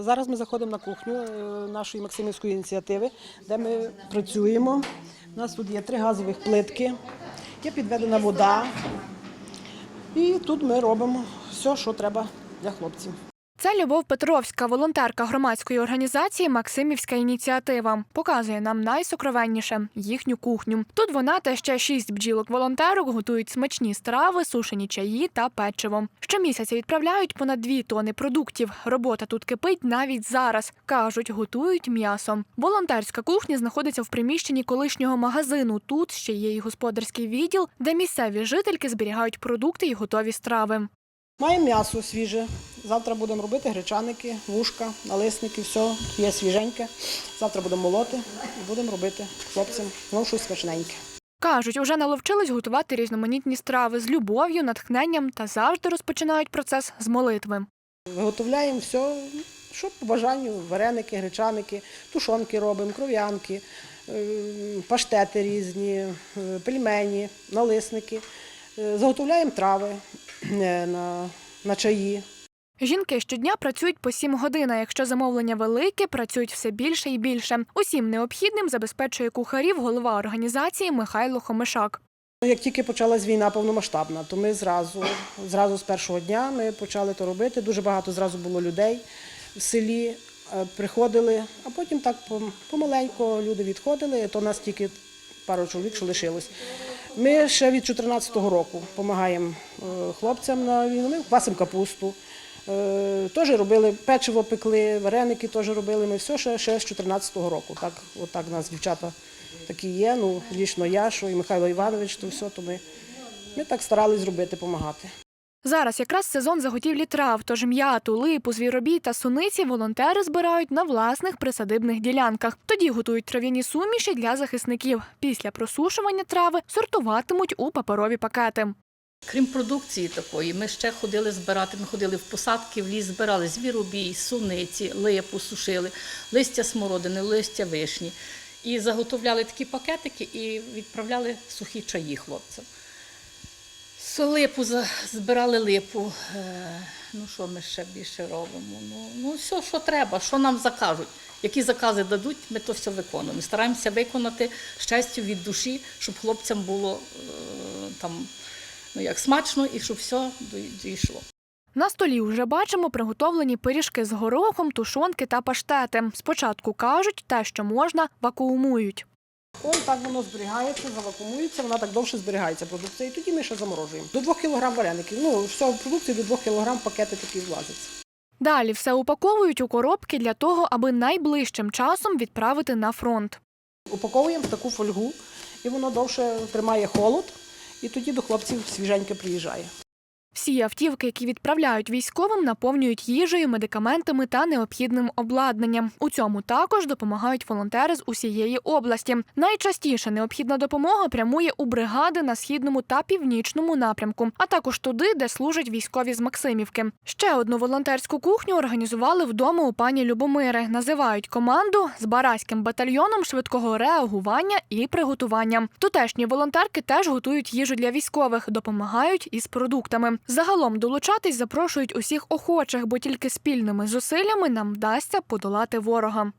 Зараз ми заходимо на кухню е, нашої Максимівської ініціативи, де ми працюємо. У нас тут є три газових плитки, є підведена вода. І тут ми робимо все, що треба для хлопців. Це Любов Петровська, волонтерка громадської організації Максимівська ініціатива. Показує нам найсокровенніше їхню кухню. Тут вона та ще шість бджілок-волонтерок готують смачні страви, сушені чаї та печиво. Щомісяця відправляють понад дві тони продуктів. Робота тут кипить навіть зараз. кажуть, готують м'ясо. Волонтерська кухня знаходиться в приміщенні колишнього магазину. Тут ще є й господарський відділ, де місцеві жительки зберігають продукти і готові страви. Маємо м'ясо свіже. Завтра будемо робити гречаники, вушка, налисники, все є свіженьке. Завтра будемо молоти і будемо робити хлопцям ну, щось смачненьке. Кажуть, уже наловчились готувати різноманітні страви з любов'ю, натхненням та завжди розпочинають процес з молитви. Виготовляємо все, що по бажанню, вареники, гречаники, тушонки робимо, кров'янки, е, паштети різні, е, пельмені, налисники. Е, Заготовляємо трави на, на чаї. Жінки щодня працюють по сім годин. а Якщо замовлення велике, працюють все більше і більше. Усім необхідним забезпечує кухарів голова організації Михайло Хомишак. Як тільки почалась війна повномасштабна, то ми зразу, зразу з першого дня ми почали то робити. Дуже багато зразу було людей в селі, е, приходили, а потім так помаленько люди відходили, то нас тільки пару чоловік, що лишилось. Ми ще від 2014 року допомагаємо е, хлопцям на війну. Ми квасимо капусту. Е, Теж робили печиво пекли, вареники теж робили. Ми все ще, ще з 2014 року. Так, отак нас дівчата такі є. Ну, лічно я, що і Михайло Іванович, то все, то ми, ми так старались зробити, допомагати. Зараз якраз сезон заготівлі трав, тож м'яту, липу, звіробій та суниці волонтери збирають на власних присадибних ділянках. Тоді готують трав'яні суміші для захисників. Після просушування трави сортуватимуть у паперові пакети. Крім продукції такої, ми ще ходили збирати. Ми ходили в посадки, в ліс, збирали звіробій, суниці, липу сушили, листя смородини, листя вишні. І заготовляли такі пакетики і відправляли сухі чаї хлопцям. Липу збирали липу. Е, Ну, що ми ще більше робимо? Ну, ну все, що треба, що нам закажуть. Які закази дадуть, ми то все виконуємо. Стараємося виконати щастю від душі, щоб хлопцям було е, там ну як смачно і щоб все дійшло. На столі вже бачимо приготовлені пиріжки з горохом, тушонки та паштети. Спочатку кажуть, те, що можна, вакуумують. Ось так воно зберігається, завакумується, вона так довше зберігається продукція. І тоді ми ще заморожуємо. До 2 кг вареників. Ну, всього продукції до 2 кг пакети такі влазяться. Далі все упаковують у коробки для того, аби найближчим часом відправити на фронт. Упаковуємо в таку фольгу, і воно довше тримає холод, і тоді до хлопців свіженьке приїжджає. Всі автівки, які відправляють військовим, наповнюють їжею, медикаментами та необхідним обладнанням. У цьому також допомагають волонтери з усієї області. Найчастіше необхідна допомога прямує у бригади на східному та північному напрямку, а також туди, де служать військові з Максимівки. Ще одну волонтерську кухню організували вдома у пані Любомири. Називають команду з бараським батальйоном швидкого реагування і приготування. Тутешні волонтерки теж готують їжу для військових, допомагають із продуктами. Загалом долучатись запрошують усіх охочих, бо тільки спільними зусиллями нам вдасться подолати ворога.